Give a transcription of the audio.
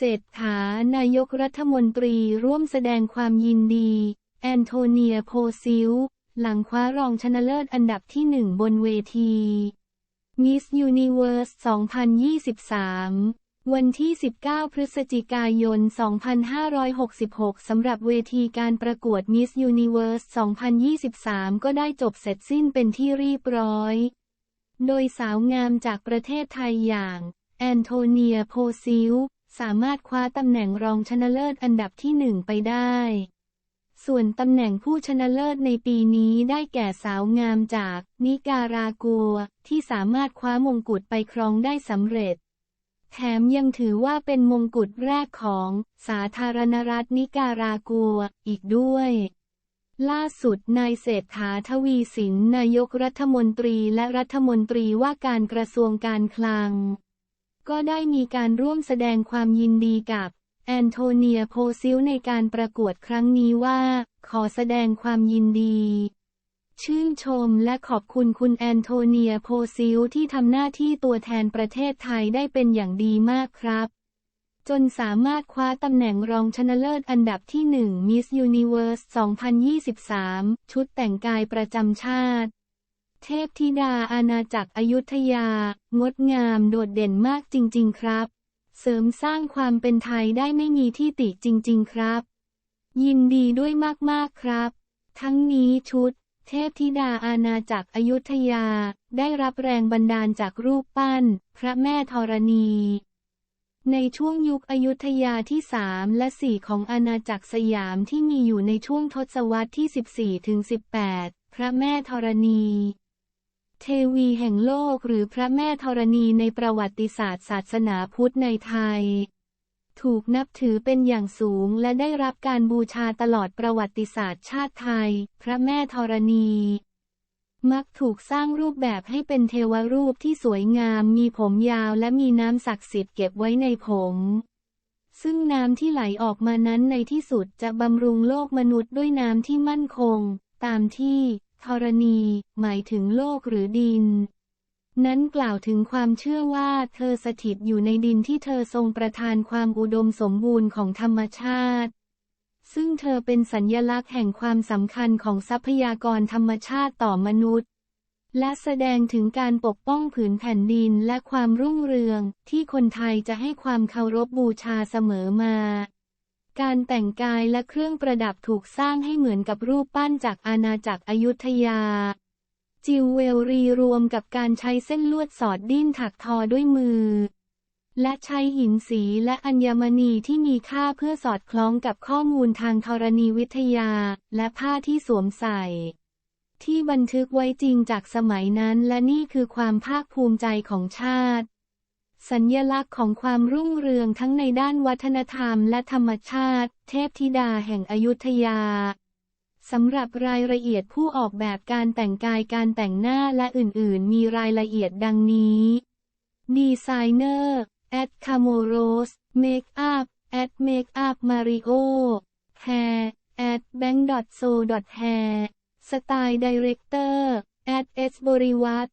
เศรษฐานายกรัฐมนตรีร่วมแสดงความยินดี แอนโทเนียโพซิล หลังคว้ารองชนะเลิศอันดับที่หนึ่งบนเวที Miss Universe 2023 วันที่ 19 พฤศจิกายน 2566 สำหรับเวทีการประกวด Miss Universe 2023 ก็ได้จบเสร็จสิ้นเป็นที่เรียบร้อย โดยสาวงามจากประเทศไทยอย่าง แอนโทเนียโพซิล สามารถคว้าตำแหน่งรองชนะเลิศอันดับที่หนึ่งไปได้ ส่วนตำแหน่งผู้ชนะเลิศในปีนี้ได้แก่สาวงามจากนิการากัว ที่สามารถคว้ามงกุฎไปครองได้สำเร็จ แถมยังถือว่าเป็นมงกุฎแรกของสาธารณรัฐนิการากัวอีกด้วยล่าสุดนายเศรษฐาทวีสินนายกรัฐมนตรีและรัฐมนตรีว่าการกระทรวงการคลัง ก็ได้มีการร่วมแสดงความยินดีกับแอนโทเนียโพซิลในการประกวดครั้งนี้ว่า ขอแสดงความยินดี ชื่นชมและขอบคุณคุณแอนโทเนียโพซิลที่ทำหน้าที่ตัวแทนประเทศไทยได้เป็นอย่างดีมากครับ จนสามารถคว้าตำแหน่งรองชนะเลิศอันดับที่ 1 Miss Universe 2023 ชุดแต่งกายประจำชาติ เทพธิดาอาณาจักรอยุธยา งดงามโดดเด่นมากจริง ๆ ครับ เสริมสร้างความเป็นไทยได้ไม่มีที่ติจริง ๆ ครับ ยินดีด้วยมาก ๆ ครับ ทั้งนี้ชุด เทพธิดาอาณาจักรอยุธยา ได้รับแรงบันดาลจากรูปปั้น พระแม่ธรณี ในช่วงยุคอยุธยาที่ 3 และ 4 ของอาณาจักรสยามที่มีอยู่ในช่วงทศวรรษที่ 14ถึง18 พระแม่ธรณี เทวีแห่งโลกหรือพระแม่ธรณีในประวัติศาสตร์ศาสนาพุทธในไทย ถูกนับถือเป็นอย่างสูงและได้รับการบูชาตลอดประวัติศาสตร์ชาติไทย พระแม่ธรณี มักถูกสร้างรูปแบบให้เป็นเทวรูปที่สวยงามมีผมยาวและมีน้ำศักดิ์สิทธิ์เก็บไว้ในผมซึ่งน้ำที่ไหลออกมานั้นในที่สุดจะบำรุงโลกมนุษย์ด้วยน้ำที่มั่นคง ตามที่ ธรณี หมายถึงโลกหรือดิน นั้นกล่าวถึงความเชื่อว่าเธอสถิตอยู่ในดินที่เธอทรงประทานความอุดมสมบูรณ์ของธรรมชาติ ซึ่งเธอเป็นสัญญลักษณ์แห่งความสำคัญของทรัพยากรธรรมชาติต่อมนุษย์ และแสดงถึงการปกป้องผืนแผ่นดินและความรุ่งเรืองที่คนไทยจะให้ความเคารพบบูชาเสมอมา การแต่งกายและเครื่องประดับถูกสร้างให้เหมือนกับรูปปั้นจากอาณาจักรอยุธยา จิวเวลรีรวมกับการใช้เส้นลวดสอดดิ้นถักทอด้วยมือ และใช้หินสีและอัญมณีที่มีค่าเพื่อสอดคล้องกับข้อมูลทางธรณีวิทยา และผ้าที่สวมใส่ ที่บันทึกไว้จริงจากสมัยนั้นและนี่คือความภาคภูมิใจของชาติ สัญญลักษณ์ของความรุ่งเรืองทั้งในด้านวัฒนธรรมและธรรมชาติ เทพธิดาแห่งอยุธยา สำหรับรายละเอียดผู้ออกแบบการแต่งกายการแต่งหน้าและอื่นๆ มีรายละเอียดดังนี้ดีไซเนอร์ at Camoros Makeup at Makeup Mario Hair at bank so hair สไตล์ Director at s บริวัต